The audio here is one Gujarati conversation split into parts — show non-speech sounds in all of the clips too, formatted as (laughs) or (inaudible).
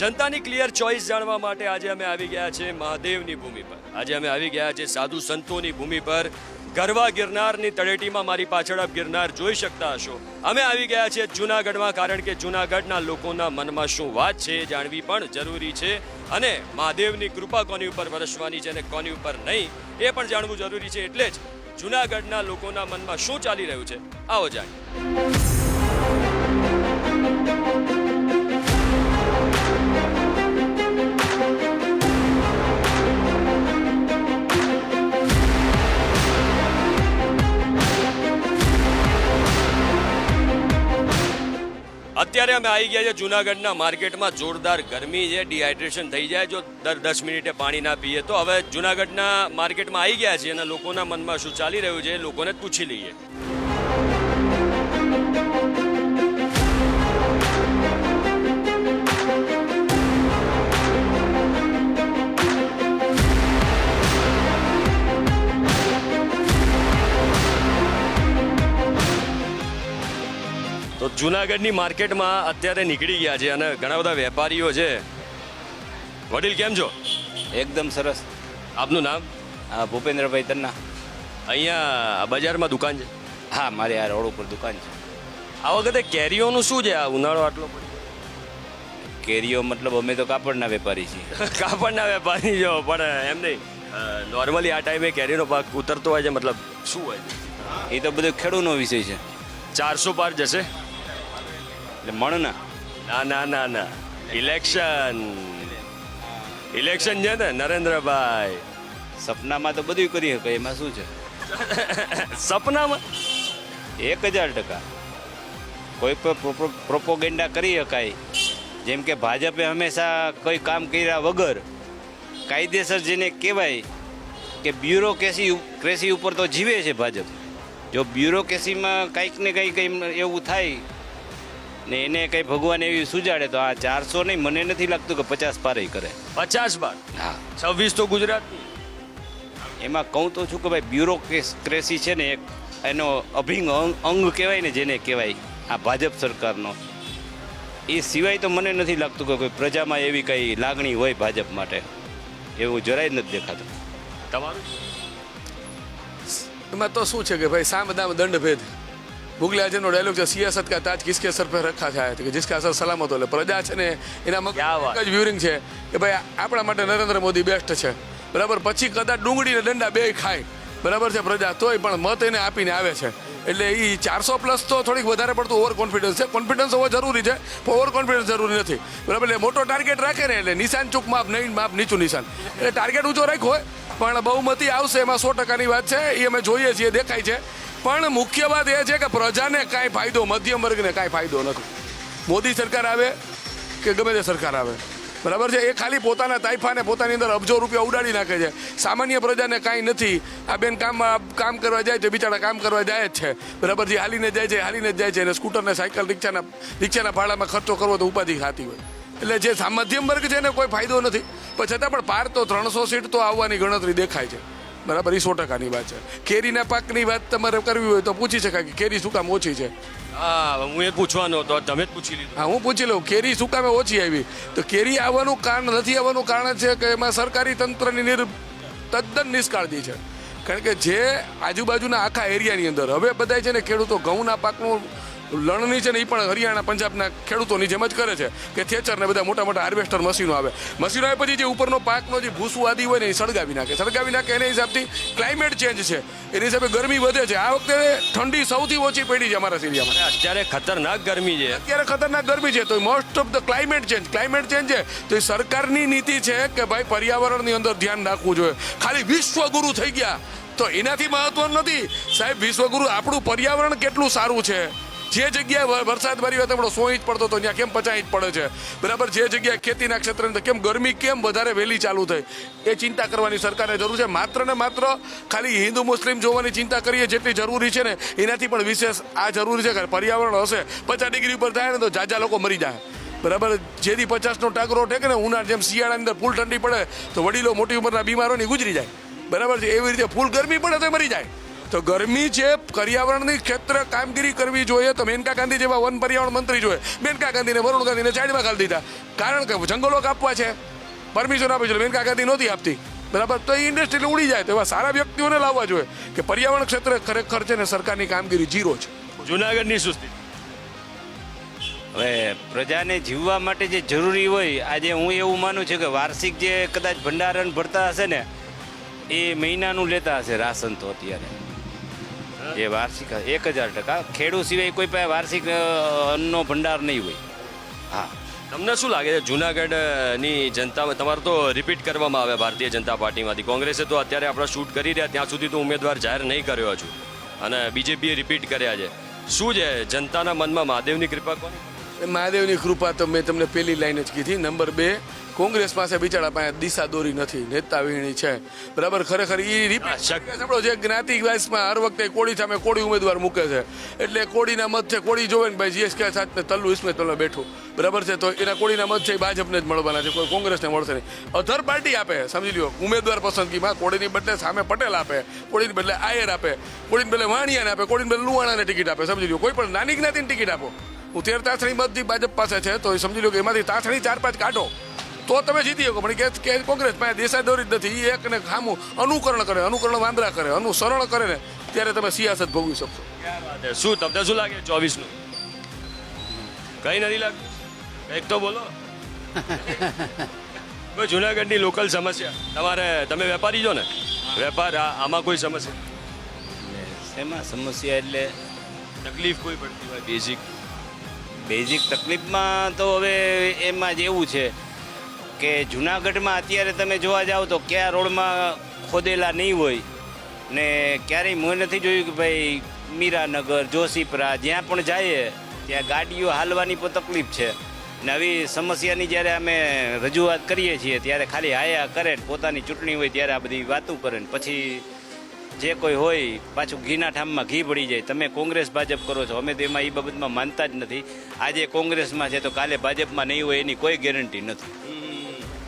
જનતાની ક્લિયર ચોઇસ જાણવા માટે આજે અમે આવી ગયા છે મહાદેવની ભૂમિ પર. આજે અમે આવી ગયા છે સાધુ સંતોની ભૂમિ પર. ગરવા ગિરનારની તળેટીમાં મારી પાછળ આપ ગિરનાર જોઈ શકતા હશો. અમે આવી ગયા છે જૂનાગઢમાં કારણ કે જૂનાગઢના લોકોના મનમાં શું વાત છે એ જાણવી પણ જરૂરી છે. અને મહાદેવની કૃપા કોની ઉપર વરસવાની છે અને કોની ઉપર નહીં, એ પણ જાણવું જરૂરી છે. એટલે જ જૂનાગઢના લોકોના મનમાં શું ચાલી રહ્યું છે? આવો જાણીએ. અત્યારે અમે આવી ગયા છે જુનાગઢના માર્કેટમાં. જોરદાર ગરમી છે ડિહાઇડ્રેશન થઈ જાય, જો દર દસ મિનિટે પાણી ના પીએ તો. હવે જુનાગઢના માર્કેટમાં આવી ગયા છે અને લોકોના મનમાં શું ચાલી રહ્યું છે લોકોને પૂછી લઈએ. તો જુનાગઢની માર્કેટમાં અત્યારે નીકળી ગયા છે અને ઘણા બધા વેપારીઓ છે. વડીલ કેમ છો? એકદમ સરસ. આપનું નામ? હા ભૂપેન્દ્રભાઈ તન્ના. અહીંયા બજારમાં દુકાન છે? હા મારી આ રોડ ઉપર દુકાન છે. આ વખતે કેરીઓનું શું છે? આ ઉનાળો આટલો? કેરીઓ મતલબ અમે તો કાપડના વેપારી છીએ. (laughs) કાપડના વેપારી છો પણ એમ નહીં. નોર્મલી આ ટાઈમે કેરીનો પાક ઉતરતો હોય છે મતલબ શું હોય? છે એ તો બધું ખેડૂતનો વિષય છે. ચારસો પાર જશે? એટલે મણના. ના ના ના ના. ઇલેક્શન ઇલેક્શન છે ને નરેન્દ્રભાઈ. સપનામાં તો બધું કરી શકાય એમાં શું છે? (laughs) સપનામાં? એક હજાર ટકા. કોઈ પણ પ્રોપોગેન્ડા કરી શકાય. જેમ કે ભાજપે હંમેશા કોઈ કામ કર્યા વગર કાયદેસર જેને કહેવાય કે બ્યુરોક્રેસી ક્રેસી ઉપર તો જીવે છે ભાજપ. જો બ્યુરોક્રેસીમાં કંઈક ને કંઈક એવું થાય ને એને કંઈ ભગવાન એવી સુજાડે તો આ ચારસો નહીં મને નથી લાગતું કે પચાસ પારે કરે. પચાસ બાર? હા. છવ્વીસ તો ગુજરાતની. એમાં કહું તો છું કે ભાઈ બ્યુરોક્રેસી છે ને એક એનો અભિંગ અંગ કહેવાય ને જેને કહેવાય આ ભાજપ સરકારનો. એ સિવાય તો મને નથી લાગતું કે કોઈ પ્રજામાં એવી કંઈ લાગણી હોય ભાજપ માટે. એવું જરાય નથી દેખાતું. તમારું? એમાં તો શું છે કે ભાઈ સામ દામ દંડ ભેદ મુગલે આજનો ડાયલોગ છે સિયાસત કા તાજ કિસકે સર પર રખા થાય કે જિસકા અસર સલામત એટલે પ્રજા છે ને એના મગજ વ્યુરિંગ છે કે ભાઈ આપણા માટે નરેન્દ્ર મોદી બેસ્ટ છે. બરાબર? પછી કદાચ ડુંગળીને દંડા બે ખાય. બરાબર છે પ્રજા? તોય પણ મત એને આપીને આવે છે. એટલે એ ચારસો પ્લસ તો થોડીક વધારે પડતું ઓવર કોન્ફિડન્સ છે. કોન્ફિડન્સ હોવો જરૂરી છે પણ ઓવર કોન્ફિડન્સ જરૂરી નથી. બરાબર? એટલે મોટો ટાર્ગેટ રાખે ને એટલે નિશાન ચૂક માપ નહીં માપ નીચું નિશાન. એટલે ટાર્ગેટ ઊંચો રાખ્યો હોય પણ બહુમતી આવશે એમાં સો ટકાની વાત છે. એ અમે જોઈએ છીએ દેખાય છે. પણ મુખ્ય વાત એ છે કે પ્રજાને કાંઈ ફાયદો, મધ્યમ વર્ગને કાંઈ ફાયદો નથી. મોદી સરકાર આવે કે ગમે તે સરકાર આવે. બરાબર છે? એ ખાલી પોતાના તાઇફાને પોતાની અંદર અબજો રૂપિયા ઉડાડી નાખે છે. સામાન્ય પ્રજાને કાંઈ નથી. આ બેન કામ કામ કરવા જાય છે બિચારા કામ કરવા જાય જ છે. બરાબર જે હાલીને જાય છે, હાલીને જ જાય છે. અને સ્કૂટરને સાયકલ રિક્ષાના રિક્ષાના ભાડામાં ખર્ચો કરવો તો ઉપાધિ ખાતી હોય. એટલે જે મધ્યમ વર્ગ છે એને કોઈ ફાયદો નથી. પણ છતાં પણ પાર તો ત્રણસો સીટ તો આવવાની ગણતરી દેખાય છે. બરાબર એ સો ટકાની વાત છે. કેરીના પાકની વાત તમારે કરવી હોય તો પૂછી શકાય કે કેરી શું કામ ઓછી છે. હા હું એ પૂછવાનો હતો તમે જ પૂછી લીધું. હા હું પૂછી લઉં કેરી શું કામે ઓછી આવી? તો કેરી આવવાનું કારણ નથી આવવાનું કારણ છે કે એમાં સરકારી તંત્રની નિર તદ્દન નિષ્કાળજી છે. કારણ કે જે આજુબાજુના આખા એરિયાની અંદર હવે બધાય છે ને ખેડૂતો ઘઉંના પાકનું લણણી છે ને એ પણ હરિયાણા પંજાબના ખેડૂતોની જેમ જ કરે છે કે થેચર ને બધા મોટા મોટા હાર્વેસ્ટર મશીનો આવે. મશીનો આવે પછી જે ઉપરનો પાકનો જે ભૂસું આદિ હોય ને એ સળગાવી નાખે. સળગાવી નાખે એના હિસાબથી ક્લાઇમેટ ચેન્જ છે. એની હિસાબે ગરમી વધે છે. આ વખતે ઠંડી સૌથી ઓછી પડી છે અમારા સિરિયામાં અત્યારે ખતરનાક ગરમી છે. અત્યારે ખતરનાક ગરમી છે. તો most of the climate change climate change છે. તો એ સરકારની નીતિ છે કે ભાઈ પર્યાવરણની અંદર ધ્યાન રાખવું જોઈએ. ખાલી વિશ્વગુરુ થઈ ગયા. તો એનાથી મહત્વ નથી. સાહેબ વિશ્વગુરુ આપણું પર્યાવરણ કેટલું સારું છે? જે જગ્યાએ વરસાદ મારી વાત આપણો સો ઇંચ પડતો હતો. ત્યાં કેમ પચાસ ઇંચ પડે છે? બરાબર, જે જગ્યાએ ખેતીના ક્ષેત્રની કેમ ગરમી કેમ વધારે વહેલી ચાલુ થઈ, એ ચિંતા કરવાની સરકારને જરૂર છે. માત્ર ને માત્ર ખાલી હિન્દુ મુસ્લિમ જોવાની ચિંતા કરીએ જેટલી જરૂરી છે ને, એનાથી પણ વિશેષ આ જરૂરી છે કે પર્યાવરણ હશે. પચાસ ડિગ્રી ઉપર થાય ને તો જાજા લોકો મરી જાય. બરાબર, જેથી પચાસનો ટાકરો ટેકે ને ઉનાળ જેમ શિયાળાની અંદર ફૂલ ઠંડી પડે, તો વડીલો મોટી ઉંમરના બીમારોની ગુજરી જાય. બરાબર છે, એવી રીતે ફૂલ ગરમી પડે તો મરી જાય. તો ગરમી છે પર્યાવરણની ક્ષેત્ર કામગીરી કરવી જોઈએ તો મેનકા ગાંધી જેવા વન પર્યાવરણ મંત્રી જોઈએ. મેનકા ગાંધીને વરુણ ગાંધીને સાઈડમાં ખાલી દીધા. કારણ કે જંગલો કાપવા છે. પરમિશન આપી જોઈએ. મેનકા ગાંધી નહોતી આપતી. બરાબર? તો એ ઇન્ડસ્ટ્રી ઉડી જાય. તો એવા સારા વ્યક્તિઓને લાવવા જોઈએ કે પર્યાવરણ ક્ષેત્રે ખરેખર છે ને સરકારની કામગીરી જીરો છે. જુનાગઢની સુસ્તી. હવે પ્રજાને જીવવા માટે જે જરૂરી હોય આજે હું એવું માનું છું કે વાર્ષિક જે કદાચ ભંડારણ ભરતા હશે ને એ મહિનાનું લેતા હશે રાશન તો અત્યારે. જે વાર્ષિક એક હજાર ટકા. ખેડૂત સિવાય કોઈ પાસે વાર્ષિક અન્નનો ભંડાર નહીં હોય. હા. તમને શું લાગે છે? જુનાગઢની જનતા તમારે તો રિપીટ કરવામાં આવે ભારતીય જનતા પાર્ટીમાંથી. કોંગ્રેસે તો અત્યારે આપણે શૂટ કરી રહ્યા ત્યાં સુધી તો ઉમેદવાર જાહેર નહીં કર્યો હજુ. અને બીજેપીએ રિપીટ કર્યા છે. શું છે? જનતાના મનમાં મહાદેવની કૃપા કોની? એ મહાદેવની કૃપા તો મેં તમને પહેલી લાઈન જ કીધી. નંબર બે કોંગ્રેસ પાસે બિચારા પાસે દિશા દોરી નથી નેતા વીણી છે. બરાબર? ખરેખર એ રિપીટ સાંભળો જે જ્ઞાતિ વાઇસમાં હર વખતે કોળી સામે કોળી ઉમેદવાર મૂકે છે. એટલે કોળીના મત છે કોળી જોવે ને ભાઈ જીએસકે સાથે તલ્લુ ઇસ્મે તલ્લુ બેઠું. બરાબર છે? તો એના કોળીના મત છે એ ભાજપને જ મળવાના છે. કોઈ કોંગ્રેસને મળશે નહીં. અધર પાર્ટી આપે સમજી લ્યો. ઉમેદવાર પસંદગીમાં કોળીની બદલે સામે પટેલ આપે કોળીની બદલે આયર આપે કોળીની બદલે વાણિયાને આપે કોળીની બદલે લુવાણાને ટિકિટ આપે સમજી લ્યો. કોઈ પણ નાની જ્ઞાતિની ટિકિટ આપો. હું તેર તાસણી મતથી ભાજપ પાસે છે તો એ સમજી લો કે એમાંથી તાસણી ચાર પાંચ કાઢો. તો તમે જીતી શકો. પણ કે- કે કોંગ્રેસ પાસે દેશા દોરી જ નથી. એ એકને ખામું અનુકરણ કરે અનુકરણ વાંદરા કરે અનુસરણ કરે ને ત્યારે તમે સિયાસત ભોગવી શકશો. શું તમને શું લાગે ચોવીસનું? કઈ નથી લાગતું કંઈક તો બોલો. (laughs) કોઈ જુનાગઢની લોકલ સમસ્યા? તમારે તમે વેપારી છો ને? વેપાર આ- આમાં કોઈ સમસ્યા? એમાં સમસ્યા એટલે તકલીફ કોઈ પડતી હોય બેઝિક બેઝિક તકલીફમાં તો હવે એમાં જ એવું છે. કે જુનાગઢમાં અત્યારે તમે જોવા જાઓ તો કયા રોડમાં ખોદેલા નહીં હોય. ને ક્યારેય મેં નથી જોયું કે ભાઈ મીરાનગર, જોશીપરા, જ્યાં પણ જઈએ, ત્યાં ગાડીઓ હાલવાની પણ તકલીફ છે. ને આવી સમસ્યાની જ્યારે અમે રજૂઆત કરીએ છીએ, ત્યારે ખાલી હાયા કરે પોતાની ચૂંટણી હોય ત્યારે આ બધી વાતો કરે ને પછી જે કોઈ હોય, પાછું ઘીના ઠામમાં ઘી પડી જાય. તમે કોંગ્રેસ, ભાજપ કરો છો, અમે તો એમાં એ બાબતમાં માનતા જ નથી. આજે કોંગ્રેસમાં છે તો કાલે ભાજપમાં નહીં હોય એની કોઈ ગેરંટી નથી.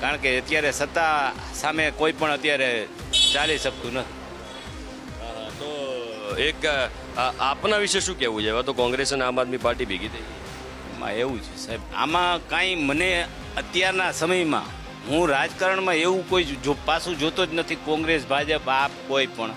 કારણ કે અત્યારે સત્તા સામે કોઈ પણ અત્યારે ચાલી શકતું નથી. તો એક આપના વિશે શું કહેવું છે? હવે તો કોંગ્રેસ અને આમ આદમી પાર્ટી ભેગી થઈ એમાં એવું છે સાહેબ આમાં કાંઈ મને અત્યારના સમયમાં હું રાજકારણમાં એવું કોઈ જો પાછું જોતો જ નથી. કોંગ્રેસ ભાજપ આપ કોઈ પણ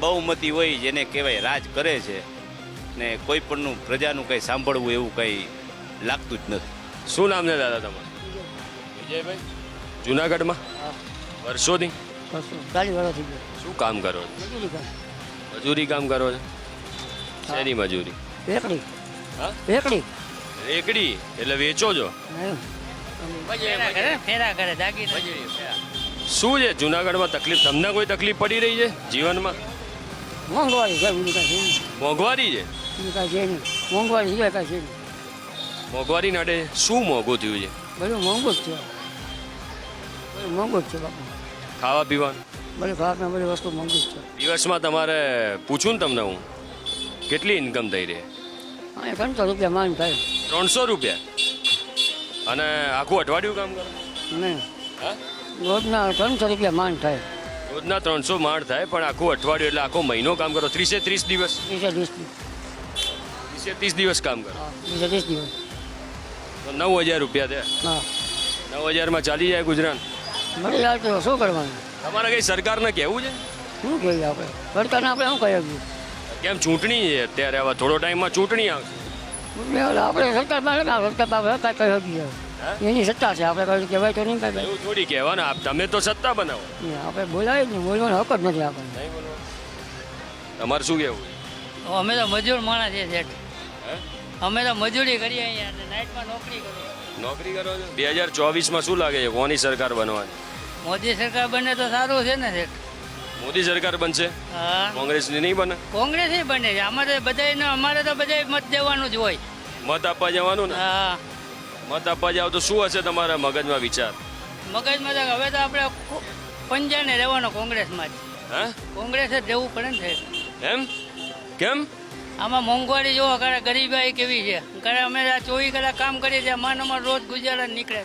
બહુમતી હોય જેને કહેવાય રાજ કરે છે ને કોઈ પણનું પ્રજાનું કંઈ સાંભળવું એવું કંઈ લાગતું જ નથી. શું નામ છે દાદા તમારું? વિજયભાઈ. જુનાગઢમાં? વર્ષોથી? ચાલી વર્ષ થઈ ગયો. શું કામ કરો છો? મજૂરી કામ. મજૂરી કામ કરો છો? શેની મજૂરી? રેકડી હા? એકડી રેકડી એટલે વેચો છો? ફેરા કરે ફેરા શું છે? જુનાગઢમાં તકલીફ? તમને કોઈ તકલીફ પડી રહી છે જીવનમાં? મોંઘવારી છે મોંઘવારી છે? મોંઘવારી મોંઘવારી નડે શું મોંઘું થયું છે? બધું મોંઘું જ છે. બધું મોંઘું જ છે બાપુ. ખાવા પીવાનું? બધી ખોરાકને બધી વસ્તુ મોંઘી જ છે. દિવસમાં તમારે પૂછું ને તમને હું કેટલી ઇન્કમ થઈ રહી? હા એ ત્રણસો રૂપિયા માંગ થાય ત્રણસો રૂપિયા? અને આખું અઠવાડિયું કામ કરો? નહીં હા? રોજના ત્રણસો રૂપિયા માંગ થાય. રોજના ત્રણસો માંડ થાય પણ આખું અઠવાડિયું એટલે આખો મહિનો કામ કરો. ત્રીસે ત્રીસ દિવસ? ત્રીસે ત્રીસ દિવસ. ત્રીસે ત્રીસ દિવસ કામ કરો? ત્રીસે ત્રીસ દિવસ. તો નવ હજાર રૂપિયા થયા. હા. નવ હજારમાં ચાલી જાય ગુજરાત મળી જાય તો શું કરવાનું? તમારે કઈ સરકારને કહેવું છે? શું કહીએ આપણે? સરકારને આપણે શું કહી શકીએ કેમ ચૂંટણી છે? અત્યારે હવે થોડો ટાઈમમાં ચૂંટણી આવશે. આપણે સરકારમાં લગાવ સરકાર પાસે કાંઈ કહી શકીએ. એની સત્તા છે આપણે કઈ કહેવાય તો નહીં કાંઈ. એવું થોડી કહેવાનું આપ તમે તો સત્તા બનાવો. આપણે બોલાય જ નહીં બોલવાનો હક જ નથી આપણને. તમારે શું કહેવું અમે તો મજૂર માણસ છે શેઠ. અમે તો મજૂરી કરીએ અહીંયા અને નાઇટમાં નોકરી કરીએ. નોકરી કરો છો? બે હજાર ચોવીસમાં શું લાગે છે? કોની સરકાર બનવાની? મોદી સરકાર બને તો સારું છે ને શેઠ. મોદી સરકાર બનશે? કોંગ્રેસની નહીં બને? કોંગ્રેસ બને છે. અમારે તો બધાને અમારે તો બધાય મત દેવાનું જ હોય. મત આપવા જવાનું ને? હા. મત આપવા જાવ તો શું હશે તમારા મગજમાં વિચાર? મગજમાં તો હવે તો આપણે પંજાને રહેવાનો કોંગ્રેસમાં જ. હે? કોંગ્રેસ જ રહેવું પડે ને એમ? કેમ? આમાં મોંઘવારી જોવો કરે ગરીબાઈ કેવી છે? કરે અમે આ ચોવીસ કલાક કામ કરીએ છીએ અમારા અમારે રોજ ગુજારા નીકળે.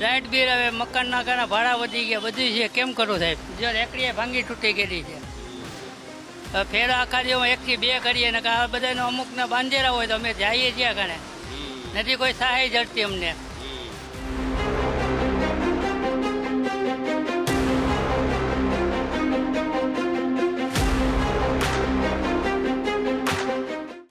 લાઇટ બિલ હવે મકાનના કારણે ભાડા વધી ગયા બધું છે. કેમ કરો સાહેબ? જો રેકડીએ ભાંગી તૂટી ગયેલી છે. ફેરા આખા દિવસમાં એકથી બે કરીએ ને કે આ બધાને અમુકને બાંધેલા હોય તો અમે જઈએ છીએ કણે નથી કોઈ સહાય જડતી અમને.